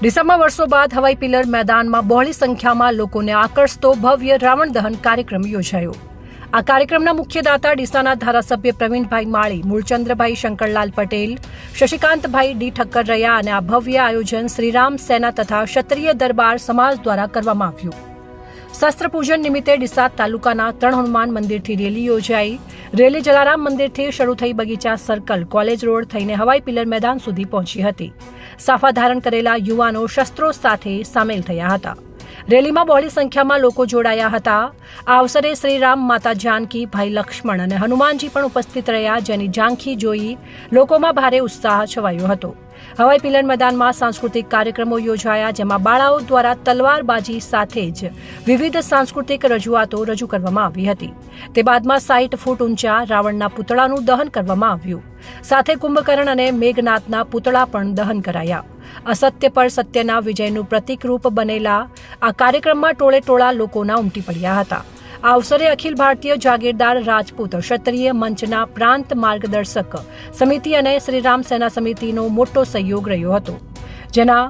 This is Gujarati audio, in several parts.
ડીસામાં વર્ષો બાદ હવાઈ પિલર મેદાનમાં બહોળી સંખ્યામાં લોકોને આકર્ષતો ભવ્ય રાવણ દહન કાર્યક્રમ યોજાયો. આ કાર્યક્રમના મુખ્ય દાતા ડીસાના ધારાસભ્ય પ્રવીણભાઈ માળી, મૂળચંદ્રભાઈ શંકરલાલ પટેલ, શશિકાંતભાઈ ડી ઠક્કર રહ્યા અને આ ભવ્ય આયોજન શ્રીરામ સેના તથા ક્ષત્રિય દરબાર સમાજ દ્વારા કરવામાં આવ્યું. શસ્ત્ર પૂજન નિમિત્તે ડીસા તાલુકાના ત્રણ હનુમાન મંદિરથી રેલી યોજાઈ. રેલી જલારામ મંદિરથી શરૂ થઈ બગીચા સર્કલ કોલેજ રોડ થઈને હવાઈ પિલર મેદાન સુધી પહોંચી હતી. સાફા ધારણ કરેલા યુવાનો શસ્ત્રો સાથે સામેલ થયા હતા. રેલીમાં બહોળી સંખ્યામાં લોકો જોડાયા હતા. આ અવસરે શ્રીરામ માતા જાનકી, ભાઈ લક્ષ્મણ અને હનુમાનજી પણ ઉપસ્થિત રહ્યા, જેની ઝાંખી જોઈ લોકોમાં ભારે ઉત્સાહ છવાયો હતો. હવાઈ પિલન મેદાનમાં સાંસ્કૃતિક કાર્યક્રમો યોજાયા, જેમાં બાળાઓ દ્વારા તલવારબાજી સાથે જ વિવિધ સાંસ્કૃતિક રજૂઆતો રજૂ કરવામાં આવી હતી. તે બાદમાં સાઈઠ ફૂટ ઊંચા રાવણના પુતળાનું દહન કરવામાં આવ્યું. સાથે કુંભકર્ણ અને મેઘનાથના પુતળા પણ દહન કરાયા. અસત્ય પર સત્યના વિજયનું પ્રતિકરૂપ બનેલા આ કાર્યક્રમમાં ટોળે ટોળા લોકોના ઉમટી પડ્યા હતા. આ અવસરે અખિલ ભારતીય જાગીરદાર રાજપૂત ક્ષત્રિય મંચના પ્રાંત માર્ગદર્શક સમિતિ અને શ્રીરામ સેના સમિતિનો મોટો સહયોગ રહ્યો હતો. જેના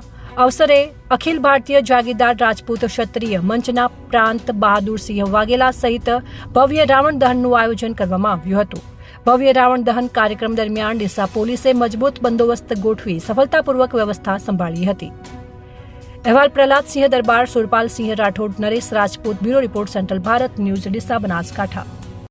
અવસરે અખિલ ભારતીય જાગીરદાર રાજપૂત ક્ષત્રિય મંચના પ્રાંત બહાદુરસિંહ વાઘેલા સહિત ભવ્ય રાવણ દહનનું આયોજન કરવામાં આવ્યું હતું. ભવ્ય રાવણ દહન કાર્યક્રમ દરમિયાન ડીસા પોલીસે મજબૂત બંદોબસ્ત ગોઠવી સફળતાપૂર્વક વ્યવસ્થા સંભાળી હતી. અહેવાલ Prahladsinh Darbar Surpalsinh Rathod, Naresh Rajput, bureau report, central Bharat, news, Deesa Banaskantha.